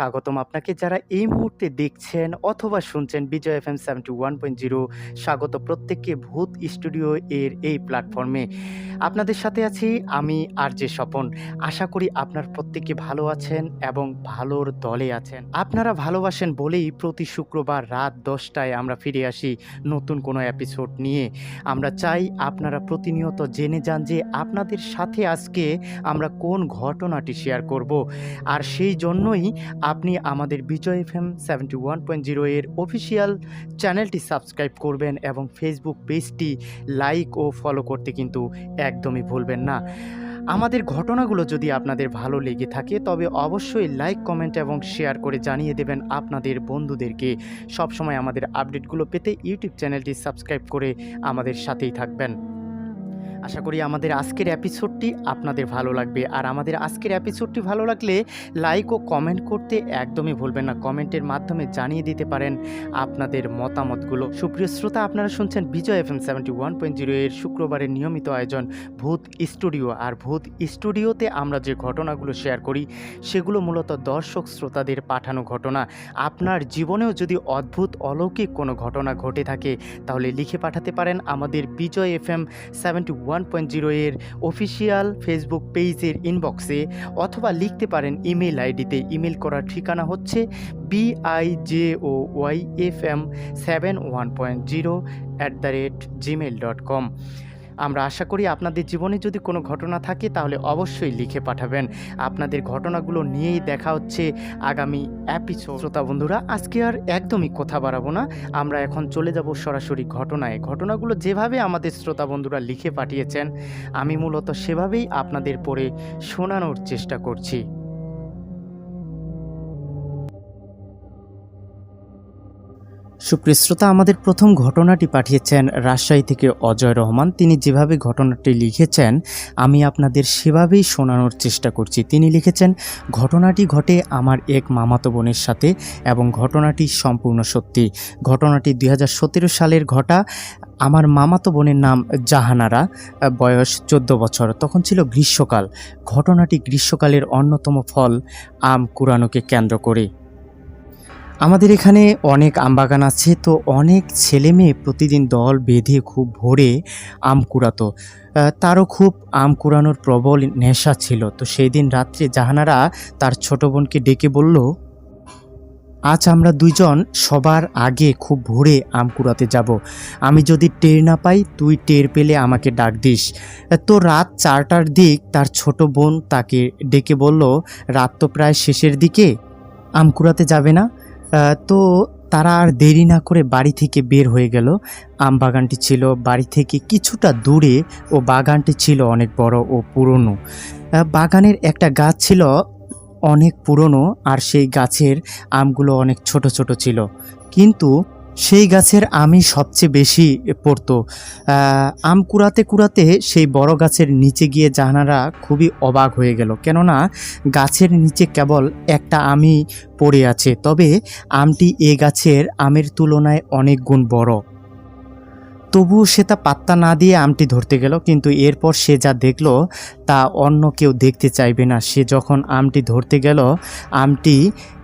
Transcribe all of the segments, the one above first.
স্বাগতম আপনাকে যারা এই মুহূর্তে দেখছেন অথবা শুনছেন Bijoy F M seventy one point zero স্বাগত প্রত্যেককে ভূত স্টুডিও এর এই প্ল্যাটফর্মে আপনাদের সাথে আছি আমি আর যে স্বপন। আশা করি আপনার প্রত্যেকে ভালো আছেন এবং ভালোর দলে আছেন। আপনারা ভালোবাসেন বলেই প্রতি শুক্রবার রাত দশটায় আমরা ফিরে আসি নতুন কোনো এপিসোড নিয়ে। আমরা চাই আপনারা প্রতিনিয়ত জেনে যান যে আপনাদের সাথে আজকে আমরা কোন ঘটনাটি শেয়ার করব। আর সেই জন্যই আপনি আমাদের Bijoy F M seventy one point zero এর অফিসিয়াল চ্যানেলটি সাবস্ক্রাইব করবেন এবং ফেসবুক পেজটি লাইক ও ফলো করতে কিন্তু একদমই ভুলবেন না। আমাদের ঘটনাগুলো যদি আপনাদের ভালো লেগে থাকে, তবে অবশ্যই লাইক কমেন্ট এবং শেয়ার করে জানিয়ে দেবেন আপনাদের বন্ধুদেরকে। সবসময় আমাদের আপডেটগুলো পেতে ইউটিউব চ্যানেলটি সাবস্ক্রাইব করে আমাদের সাথেই থাকবেন। আশা করি আমাদের আজকের এপিসোডটি আপনাদের ভালো লাগবে। আর আমাদের আজকের এপিসোডটি ভালো লাগলে লাইক ও কমেন্ট করতে একদমই ভুলবেন না। কমেন্টের মাধ্যমে জানিয়ে দিতে পারেন আপনাদের মতামতগুলো। সুপ্রিয় শ্রোতা, আপনারা শুনছেন Bijoy F M seventy one point zero এর শুক্রবারের নিয়মিত আয়োজন ভূত স্টুডিও। আর ভূত স্টুডিওতে আমরা যে ঘটনাগুলো শেয়ার করি, সেগুলো মূলত দর্শক শ্রোতাদের পাঠানো ঘটনা। আপনার জীবনেও যদি অদ্ভুত, অলৌকিক কোনো ঘটনা ঘটে থাকে, তাহলে লিখে পাঠাতে পারেন আমাদের Bijoy F M seventy one point zero এর অফিসিয়াল ফেসবুক পেজের ইনবক্সে অথবা লিখতে পারেন ইমেল আইডিতে। ইমেল করার ঠিকানা হচ্ছে B I J O Y F M seven one point zero at the rate gmail dot com আমরা আশা করি আপনাদের জীবনে যদি কোনো ঘটনা থাকে তাহলে অবশ্যই লিখে পাঠাবেন। আপনাদের ঘটনাগুলো নিয়েই দেখা হচ্ছে আগামী এপিসোড শ্রোতা বন্ধুরা, আজকে আর একদমই কথা বাড়াবো না। আমরা এখন চলে যাব সরাসরি ঘটনায়। ঘটনাগুলো যেভাবে আমাদের শ্রোতা বন্ধুরা লিখে পাঠিয়েছেন, আমি মূলত সেভাবেই আপনাদের পড়ে শোনানোর চেষ্টা করছি। সুপ্রিয় শ্রোতা আমাদের প্রথম ঘটনাটি পাঠিয়েছেন রাজশাহী থেকে অজয় রহমান। তিনি যেভাবে ঘটনাটি লিখেছেন, আমি আপনাদের সেভাবেই শোনানোর চেষ্টা করছি। তিনি লিখেছেন, ঘটনাটি ঘটে আমার এক মামাতো বোনের সাথে এবং ঘটনাটি সম্পূর্ণ সত্যি। ঘটনাটি দুই হাজার সতেরো সালের ঘটা। আমার মামাতো বোনের নাম জাহানারা, বয়স চোদ্দ বছর। তখন ছিল গ্রীষ্মকাল। ঘটনাটি গ্রীষ্মকালের অন্যতম ফল। আম কুরানোকে কেন্দ্র করে। আমাদের এখানে অনেক আম বাগান আছে, তো অনেক ছেলে মেয়ে প্রতিদিন দল বেঁধে খুব ভোরে আম কুড়াতো। তারও খুব আম কুড়ানোর প্রবল নেশা ছিল। তো সেই দিন রাত্রে জাহানারা তার ছোট বোনকে ডেকে বলল, আজ আমরা দুইজন সবার আগে খুব ভোরে আম কুড়াতে যাব। আমি যদি টের না পাই, তুই টের পেলে আমাকে ডাক দিস। তো রাত চারটার দিক তার ছোট বোন তাকে ডেকে বলল, রাত তো প্রায় শেষের দিকে, আম কুড়াতে যাবে না? তো তারা আর দেরি না করে বাড়ি থেকে বের হয়ে গেল। আম বাগানটি ছিল বাড়ি থেকে কিছুটা দূরে ও বাগানটি ছিল অনেক বড় ও পুরনো। বাগানের একটা গাছ ছিল অনেক পুরনো আর সেই গাছের আমগুলো অনেক ছোট ছোট ছিল। কিন্তু সেই গাছের আমই সবচেয়ে বেশি পড়তো। আম কুড়াতে কুড়াতে সেই বড় গাছের নিচে গিয়ে জাহানারা খুবই অবাক হয়ে গেল। কেননা গাছের নিচে কেবল একটা আমই পড়ে আছে, তবে আমটি এ গাছের আমের তুলনায় অনেক গুণ বড়। তবুও সে তা পাত্তা না দিয়ে আমটি ধরতে গেল, কিন্তু এরপর সে যা দেখল তা অন্য কেউ দেখতে চাইবে না। সে যখন আমটি ধরতে গেল, আমটি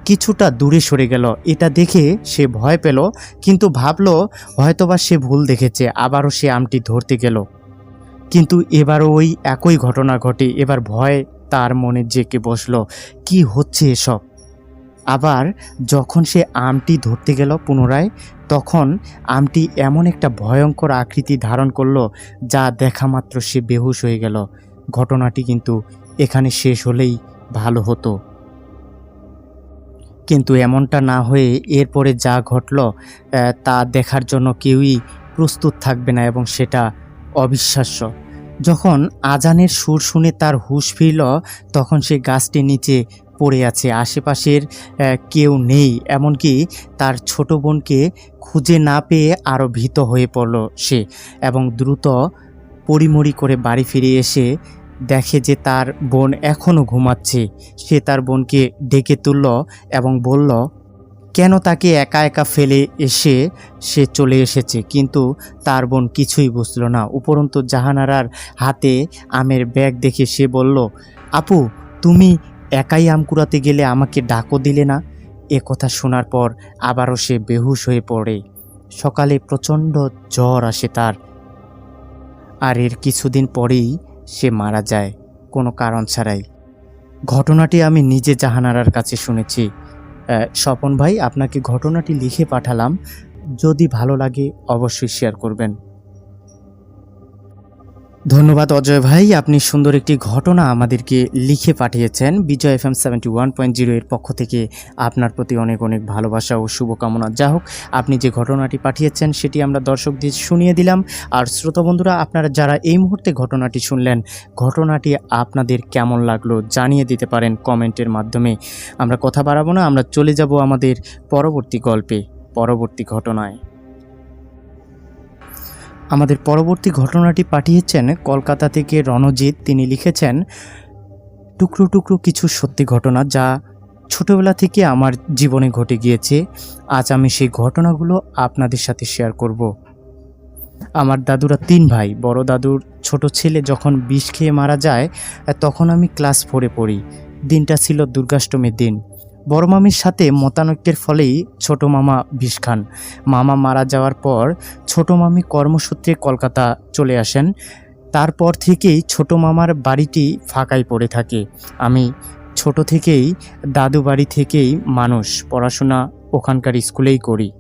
কিছুটা দূরে সরে গেল। এটা দেখে সে ভয় পেল, কিন্তু ভাবলো হয়তোবা সে ভুল দেখেছে, আবারও সে আমটি ধরতে গেল। কিন্তু এবারও ওই একই ঘটনা ঘটে, এবার ভয় তার মনে জেকে বসল, কি হচ্ছে এসব? আবার যখন সে আমটি ধরতে গেল পুনরায়, তখন আমটি এমন একটা ভয়ঙ্কর আকৃতি ধারণ করল, যা দেখা মাত্র সে বেহুশ হয়ে গেল। ঘটনাটি কিন্তু এখানে শেষ হলেই ভালো হতো। কিন্তু এমনটা না হয়ে এরপরে যা ঘটল তা দেখার জন্য কেউই প্রস্তুত থাকবে না এবং সেটা অবিশ্বাস্য। যখন আজানের সুর শুনে তার হুঁশ ফিরল, তখন সে গাছটির নিচে পড়ে আছে। আশেপাশের কেউ নেই, এমনকি তার ছোট বোনকে খুঁজে না পেয়ে আরও ভীত হয়ে পড়ল সে এবং দ্রুত পরিমরি করে বাড়ি ফিরে এসে দেখে যে তার বোন এখনও ঘুমাচ্ছে, সে তার বোনকে ডেকে তুলল এবং বলল, কেন তাকে একা একা ফেলে এসে সে চলে এসেছে? কিন্তু তার বোন কিছুই বুঝল না। উপরন্তু জাহানারার হাতে আমের ব্যাগ দেখে সে বলল, আপু, তুমি একাই আম কুড়াতে গেলে আমাকে ডাকও দিলে না? এ কথা শোনার পর আবারও সে বেহুশ হয়ে পড়ে। সকালে প্রচণ্ড জ্বর আসে তার। আর এর কিছুদিন পরেই সে মারা যায়, কোনো কারণ ছাড়াই। ঘটনাটি আমি নিজে জাহানারার কাছে শুনেছি। স্বপন ভাই, আপনাকে ঘটনাটি লিখে পাঠালাম। যদি ভালো লাগে, অবশ্যই শেয়ার করবেন। ধন্যবাদ অজয় ভাই, আপনি সুন্দর একটি ঘটনা আমাদেরকে লিখে পাঠিয়েছেন। Bijoy F M seventy one point zero এর পক্ষ থেকে আপনার প্রতি অনেক অনেক ভালোবাসা ও শুভকামনা। যা হোক, আপনি যে ঘটনাটি পাঠিয়েছেন, সেটি আমরা দর্শকদের শুনিয়ে দিলাম। আর শ্রোতা বন্ধুরা, আপনারা যারা এই মুহূর্তে ঘটনাটি শুনলেন, ঘটনাটি আপনাদের কেমন লাগল জানিয়ে দিতে পারেন কমেন্টের মাধ্যমে। আমরা কথা বাড়াবো না, আমরা চলে যাব আমাদের পরবর্তী গল্পে, পরবর্তী ঘটনায়। আমাদের পরবর্তী ঘটনাটি পাঠিয়েছেন কলকাতা থেকে রণজিৎ। তিনি লিখেছেন, টুকরো টুকরো কিছু সত্যি ঘটনা যা ছোটবেলা থেকে আমার জীবনে ঘটে গিয়েছে। আজ আমি সেই ঘটনাগুলো আপনাদের সাথে শেয়ার করব। আমার দাদুরা তিন ভাই, বড় দাদুর ছোট ছেলে যখন বিষ খেয়ে মারা যায়, তখন আমি ক্লাস ফোরে পড়ি। দিনটা ছিল দুর্গাষ্টমীর দিন। বড় মামির সাথে মতানৈক্যের ফলেই ছোট মামা বিষ খান। মামা মারা যাওয়ার পর ছোট মামি কর্মসূত্রে কলকাতা চলে আসেন। তারপর থেকেই ছোট মামার বাড়িটি ফাঁকাই পড়ে থাকে। আমি ছোট থেকেই দাদু বাড়ি থেকেই মানুষ পড়াশোনা ওখানকার স্কুলেই করি।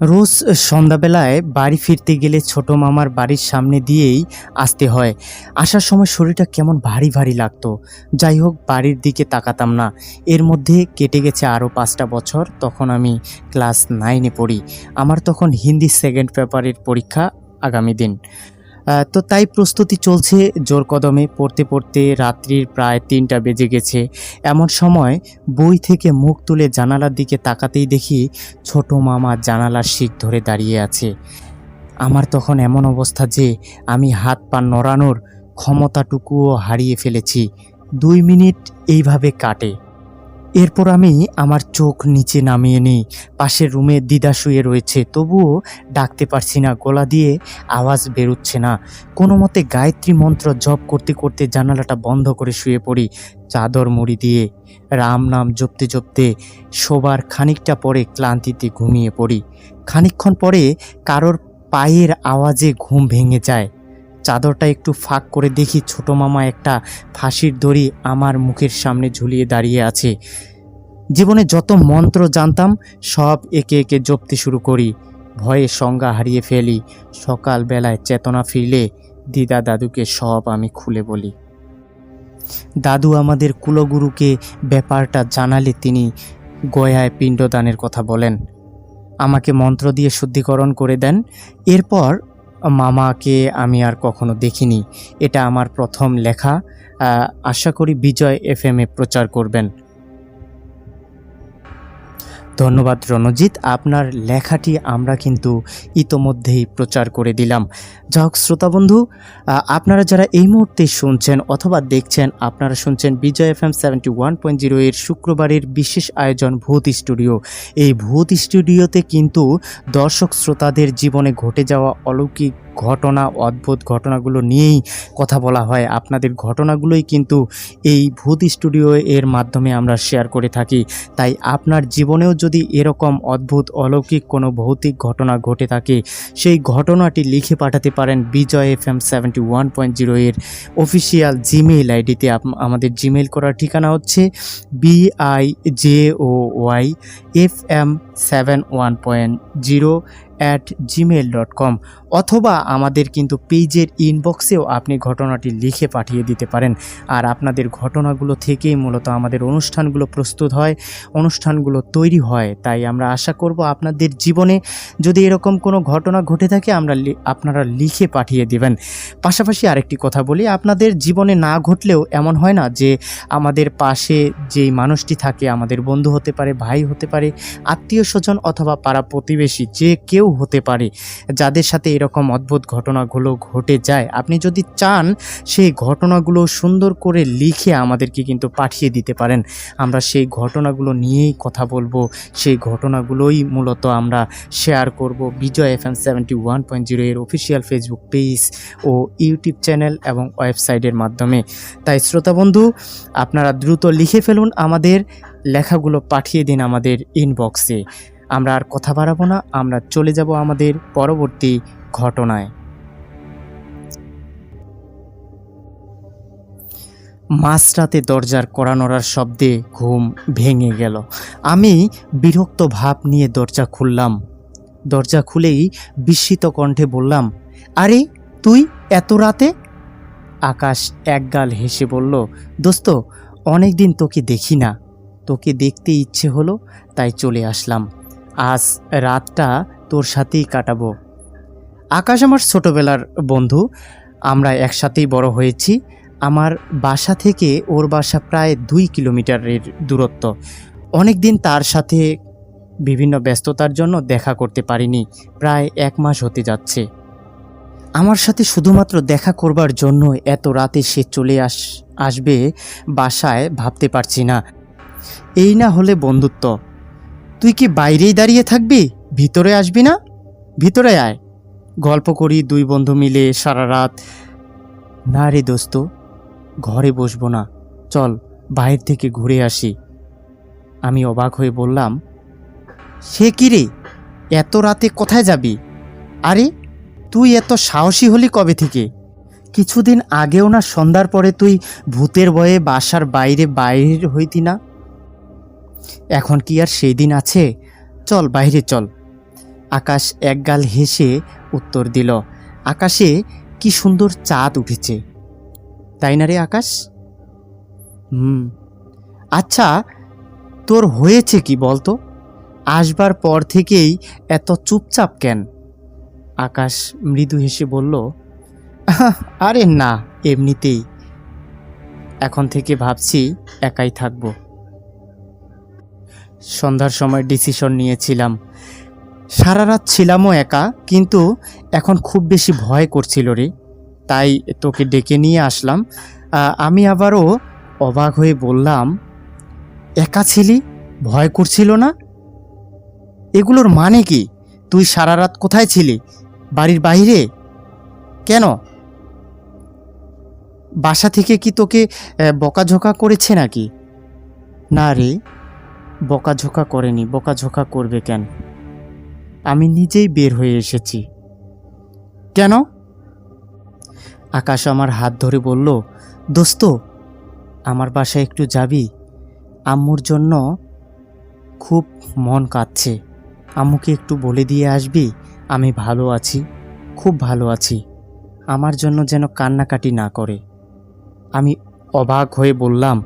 রোজ সন্ধ্যাবেলায় বাড়ি ফিরতে গেলে ছোট মামার বাড়ির সামনে দিয়েই আসতে হয়। আসার সময় শরীরটা কেমন ভারী ভারী লাগতো। যাই হোক, বাড়ির দিকে তাকাতাম না। এর মধ্যে কেটে গেছে আরও পাঁচটা বছর। তখন আমি ক্লাস নাইনে পড়ি। আমার তখন হিন্দি সেকেন্ড পেপারের পরীক্ষা আগামী দিন। তো তাই প্রস্তুতি চলছে জোর কদমে। পড়তে পড়তে রাত্রির প্রায় তিনটা বেজে গেছে। এমন সময় বই থেকে মুখ তুলে জানালার দিকে তাকাতেই দেখি ছোট মামা জানালার শিক ধরে দাঁড়িয়ে আছে। আমার তখন এমন অবস্থা যে আমি হাত পা নড়ানোর ক্ষমতাটুকুও হারিয়ে ফেলেছি। দুই মিনিট এইভাবে কাটে। এরপর আমি আমার চোখ নিচে নামিয়ে নিই। পাশের রুমে দিদা শুয়ে রয়েছে। তবুও ডাকতে পারছি না, গলা দিয়ে আওয়াজ বেরোচ্ছে না। কোনো মতে গায়ত্রী মন্ত্র জপ করতে করতে জানালাটা বন্ধ করে শুয়ে পড়ি চাদর মুড়ি দিয়ে। রাম নাম জপতে জপতে শোবার খানিকটা পরে ক্লান্তিতে ঘুমিয়ে পড়ি। খানিকক্ষণ পরে কারোর পায়ের আওয়াজে ঘুম ভেঙে যায়। চাদরটা একটু ফাঁক করে দেখি ছোট মামা একটা ফাঁসির দড়ি আমার মুখের সামনে ঝুলিয়ে দাঁড়িয়ে আছে। জীবনে যত মন্ত্র জানতাম, সব একে একে জপতে শুরু করি। ভয়ে সংজ্ঞা হারিয়ে ফেলি। সকালবেলায় চেতনা ফিরলে দিদা দাদুকে সব আমি খুলে বলি। দাদু আমাদের কুলগুরুকে ব্যাপারটা জানালে তিনি গয়ায় পিণ্ডদানের কথা বলেন। আমাকে মন্ত্র দিয়ে শুদ্ধিকরণ করে দেন। এরপর মামাকে আমি আর কখনো দেখিনি। এটা আমার প্রথম লেখা। আশা করি বিজয় এফ এ প্রচার করবেন। ধন্যবাদ রণজিৎ, আপনার লেখাটি আমরা কিন্তু ইতোমধ্যেই প্রচার করে দিলাম। যা হোক, শ্রোতা বন্ধু আপনারা যারা এই মুহূর্তে শুনছেন অথবা দেখছেন, আপনারা শুনছেন Bijoy F M seventy one point zero এর শুক্রবারের বিশেষ আয়োজন ভূত স্টুডিও। এই ভূত স্টুডিওতে কিন্তু দর্শক শ্রোতাদের জীবনে ঘটে যাওয়া অলৌকিক ঘটনা, অদ্ভুত ঘটনাগুলো নিয়েই কথা বলা হয়। আপনাদের ঘটনাগুলোই কিন্তু এই ভূত স্টুডিও এর মাধ্যমে আমরা শেয়ার করে থাকি। তাই আপনার জীবনেও যদি এরকম অদ্ভুত, অলৌকিক কোনো ভৌতিক ঘটনা ঘটে থাকে, সেই ঘটনাটি লিখে পাঠাতে পারেন Bijoy F M seventy one point zero এর অফিসিয়াল জিমেইল আইডিতে। আমাদের জিমেইল করার ঠিকানা হচ্ছে B I J O Y F M seven one point zero at gmail dot com অথবা আমাদের কিন্তু পেজের ইনবক্সেও আপনি ঘটনাটি লিখে পাঠিয়ে দিতে পারেন। আর আপনাদের ঘটনাগুলো থেকেই মূলত আমাদের অনুষ্ঠানগুলো প্রস্তুত হয়, অনুষ্ঠানগুলো তৈরি হয়। তাই আমরা আশা করব আপনাদের জীবনে যদি এরকম কোনো ঘটনা ঘটে থাকে, আমরা আপনারা লিখে পাঠিয়ে দিবেন। পাশাপাশি আরেকটি কথা বলি, আপনাদের জীবনে না ঘটলেও এমন হয় না যে আমাদের পাশে যেই মানুষটি থাকে, আমাদের বন্ধু হতে পারে, ভাই হতে পারে, আত্মীয় স্বজন অথবা পাড়া প্রতিবেশী যে কেউ হতে পারে, যাদের সাথে এরকম অদ্ভুত ঘটনাগুলো ঘটে যায়, আপনি যদি চান সেই ঘটনাগুলো সুন্দর করে লিখে আমাদেরকে কিন্তু পাঠিয়ে দিতে পারেন। আমরা সেই ঘটনাগুলো নিয়েই কথা বলব, সেই ঘটনাগুলোই মূলত আমরা শেয়ার করব Bijoy F M seventy one point zero এর অফিসিয়াল ফেসবুক পেজ ও ইউটিউব চ্যানেল এবং ওয়েবসাইটের মাধ্যমে। তাই শ্রোতা বন্ধু, আপনারা দ্রুত লিখে ফেলুন আমাদের লেখাগুলো পাঠিয়ে দিন আমাদের ইনবক্সে আমরা আর কথা বাড়াবো না, আমরা চলে যাব আমাদের পরবর্তী ঘটনায়। মাঝরাতে দরজার কড়ানোড়ার শব্দে ঘুম ভেঙে গেল। আমি বিরক্ত ভাব নিয়ে দরজা খুললাম। দরজা খুলেই বিস্মিত কণ্ঠে বললাম, আরে, তুই এত রাতে? আকাশ একগাল হেসে বলল, দোস্ত অনেক দিন তোকে দেখি না। তোকে দেখতে ইচ্ছে হলো, তাই চলে আসলাম। আজ রাতটা তোর সাথেই কাটাবো। আকাশ আমার ছোটবেলার বন্ধু, আমরা একসাথেই বড় হয়েছি। আমার বাসা থেকে ওর বাসা প্রায় দুই কিলোমিটারের দূরত্ব। অনেক দিন তার সাথে বিভিন্ন ব্যস্ততার জন্য দেখা করতে পারিনি, প্রায় এক মাস হতে যাচ্ছে। আমার সাথে শুধুমাত্র দেখা করবার জন্য এত রাতে সে চলে আস, আসবে, বাসায় ভাবতে পারছি না। এই না হলে বন্ধুত্ব। তুই কি বাইরেই দাঁড়িয়ে থাকবি? ভিতরে আসবি না? ভিতরে আয়। গল্প করি দুই বন্ধু মিলে সারা রাত। না রে দোস্ত, ঘরে বসবো না। চল, বাইর থেকে ঘুরে আসি। আমি অবাক হয়ে বললাম, সে কি রে? এত রাতে কোথায় যাবি? আরে, তুই এত সাহসী হলি কবে থেকে? কিছুদিন আগেও না সন্ধ্যার পরে তুই ভূতের ভয়ে বাসার বাইরে বাইরে হইতি না? এখন কি আর সেই দিন আছে? চল বাইরে চল। আকাশ একগাল হেসে উত্তর দিল আকাশে কি সুন্দর চাঁদ উঠেছে। তাই না রে আকাশ? হুম। আচ্ছা তোর হয়েছে কি বলতো? আসবার পর থেকেই এত চুপচাপ কেন? আকাশ মৃদু হেসে বলল "আহা, আরে না এমনিতেই। এখন থেকে ভাবছি একাই থাকব। সন্ধ্যার সময় ডিসিশন নিয়েছিলাম। সারা রাত ছিলামও একা, কিন্তু এখন খুব বেশি ভয় করছিল রে। তাই তোকে ডেকে নিয়ে আসলাম। আমি আবারও অবাক হয়ে বললাম, একা ছিলি? ভয় করছিল না? এগুলোর মানে কি? তুই সারা রাত কোথায় ছিলি? বাড়ির বাইরে? কেন? বাসা থেকে কি তোকে বকাঝোকা করেছে নাকি? না রে বকাঝোকা করেনি, বকাঝোকা করবে কেন? আমি নিজেই বের হয়ে এসেছি। কেন? আকাশ আমার হাত ধরে বলল, দোস্ত, আমার বাসায় একটু যাবি? আম্মুর জন্য খুব মন কাঁদছে। আম্মুকে একটু বলে দিয়ে আসবি? আমি ভালো আছি, খুব ভালো আছি। আমার জন্য যেন কান্নাকাটি না করে। আমি অবাক হয়ে বললাম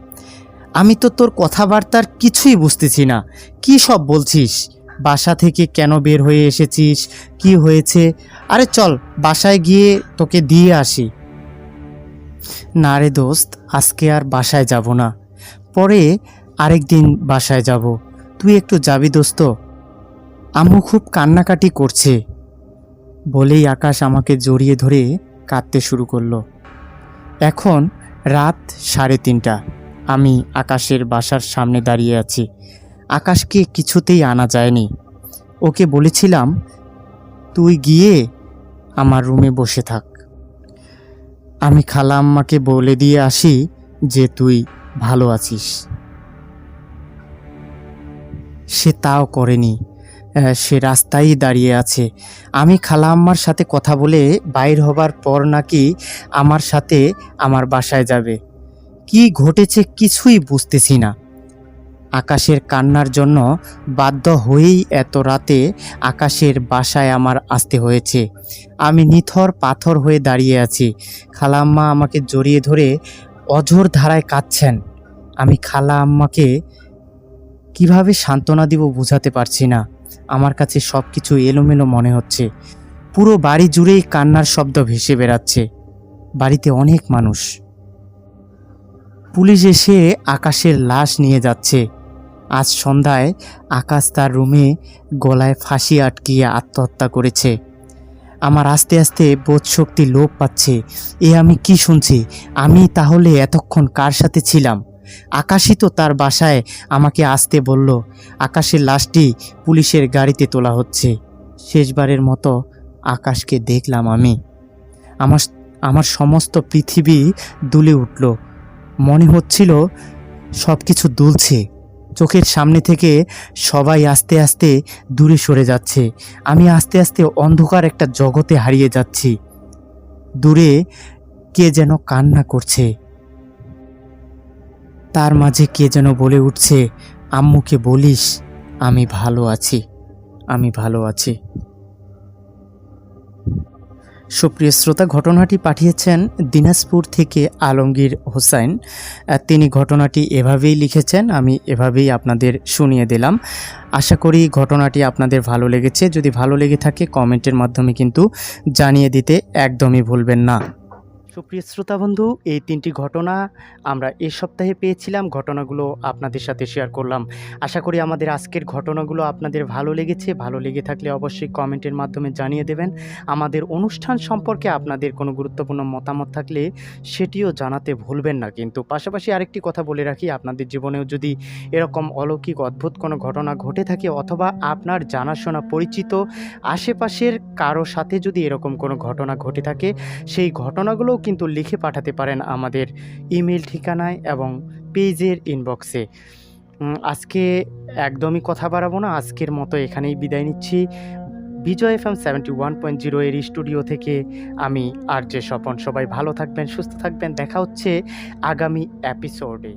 আমি তো তোর কথাবার্তার কিছুই বুঝতেছি না। কি সব বলছিস? বাসা থেকে কেন বের হয়ে এসেছিস? কি হয়েছে? আরে চল, বাসায় গিয়ে তোকে দিয়ে আসি। না রে দোস্ত, আজকে আর বাসায় যাব না। পরে আরেক দিন বাসায় যাব। তুই একটু যাবি দোস্ত। আম্মু খুব কান্নাকাটি করছে। বলেই আকাশ আমাকে জড়িয়ে ধরে কাঁদতে শুরু করল। এখন রাত সাড়ে তিনটা। আমি আকাশের বাসার সামনে দাঁড়িয়ে আছি। আকাশকে কিছুতেই আনা যায়নি। ওকে বলেছিলাম, তুই গিয়ে আমার রুমে বসে থাক। আমি খালা আম্মাকে বলে দিয়ে আসি যে, তুই ভালো আছিস। সে তাও করেনি। সে রাস্তায় দাঁড়িয়ে আছে। আমি খালা আম্মার সাথে কথা বলে বাইর হবার পর নাকি আমার সাথে আমার বাসায় যাবে। কি ঘটেছে কিছুই বুঝতেছি না। আকাশের কান্নার জন্য বাধ্য হয়েই এত রাতে আকাশের বাসায় আমার আসতে হয়েছে। আমি নিথর পাথর হয়ে দাঁড়িয়ে আছি। খালা আম্মা আমাকে জড়িয়ে ধরে অঝোর ধারায় কাঁদছেন। আমি খালা আম্মাকে কীভাবে সান্ত্বনা দিব বুঝাতে পারছি না। আমার কাছে সব কিছু এলোমেলো মনে হচ্ছে। পুরো বাড়ি জুড়েই কান্নার শব্দ ভেসে বেড়াচ্ছে। বাড়িতে অনেক মানুষ। পুলিশ এসে আকাশের লাশ নিয়ে যাচ্ছে। আজ সন্ধ্যায় আকাশ তার রুমে গলায় ফাঁসি আটকিয়ে আত্মহত্যা করেছে। আমার আস্তে আস্তে বোধশক্তি লোপ পাচ্ছে। এ আমি কি শুনছি? আমি তাহলে এতক্ষণ কার সাথে ছিলাম? আকাশই তো তার বাসায় আমাকে আসতে বলল, আকাশের লাশটি পুলিশের গাড়িতে তোলা হচ্ছে। শেষবারের মতো আকাশকে দেখলাম আমি। আমার আমার সমস্ত পৃথিবী দুলে উঠল। মনে হচ্ছিল সব কিছু দুলছে। চোখের সামনে থেকে সবাই আস্তে আস্তে দূরে সরে যাচ্ছে। আমি আস্তে আস্তে অন্ধকার একটা জগতে হারিয়ে যাচ্ছি। দূরে কে যেন কান্না করছে। তার মাঝে কে যেন বলে উঠছে, আম্মুকে বলিস, আমি ভালো আছি, আমি ভালো আছি। সুপ্রিয় শ্রোতা, ঘটনাটি পাঠিয়েছেন দিনাজপুর থেকে আলমগীর হোসাইন। তিনি ঘটনাটি এভাবেই লিখেছেন, আমি এভাবেই আপনাদের শুনিয়ে দিলাম। আশা করি ঘটনাটি আপনাদের ভালো লেগেছে। যদি ভালো লেগে থাকে, কমেন্টের মাধ্যমে কিন্তু জানিয়ে দিতে একদমই ভুলবেন না। সুপ্রিয় শ্রোতা বন্ধু, এই তিনটি ঘটনা আমরা এই সপ্তাহে পেয়েছিলাম। ঘটনাগুলো আপনাদের সাথে শেয়ার করলাম। আশা করি আমাদের আজকের ঘটনাগুলো আপনাদের ভালো লেগেছে। ভালো লেগে থাকলে অবশ্যই কমেন্টের মাধ্যমে জানিয়ে দেবেন। আমাদের অনুষ্ঠান সম্পর্কে আপনাদের কোনো গুরুত্বপূর্ণ মতামত থাকলে সেটিও জানাতে ভুলবেন না। কিন্তু পাশাপাশি আরেকটি কথা বলে রাখি, আপনাদের জীবনেও যদি এরকম অলৌকিক, অদ্ভুত কোনো ঘটনা ঘটে থাকে অথবা আপনার জানাশোনা পরিচিত আশেপাশের কারও সাথে যদি এরকম কোনো ঘটনা ঘটে থাকে, সেই ঘটনাগুলোও কিন্তু লিখে পাঠাতে পারেন আমাদের ইমেল ঠিকানায় এবং পেজের ইনবক্সে আজকে একদমই কথা বাড়াবো না, আজকের মতো এখানেই বিদায় নিচ্ছি। Bijoy F M seventy one point zero এর স্টুডিও থেকে আমি আর যে স্বপন। সবাই ভালো থাকবেন, সুস্থ থাকবেন। দেখা হচ্ছে আগামী এপিসোডে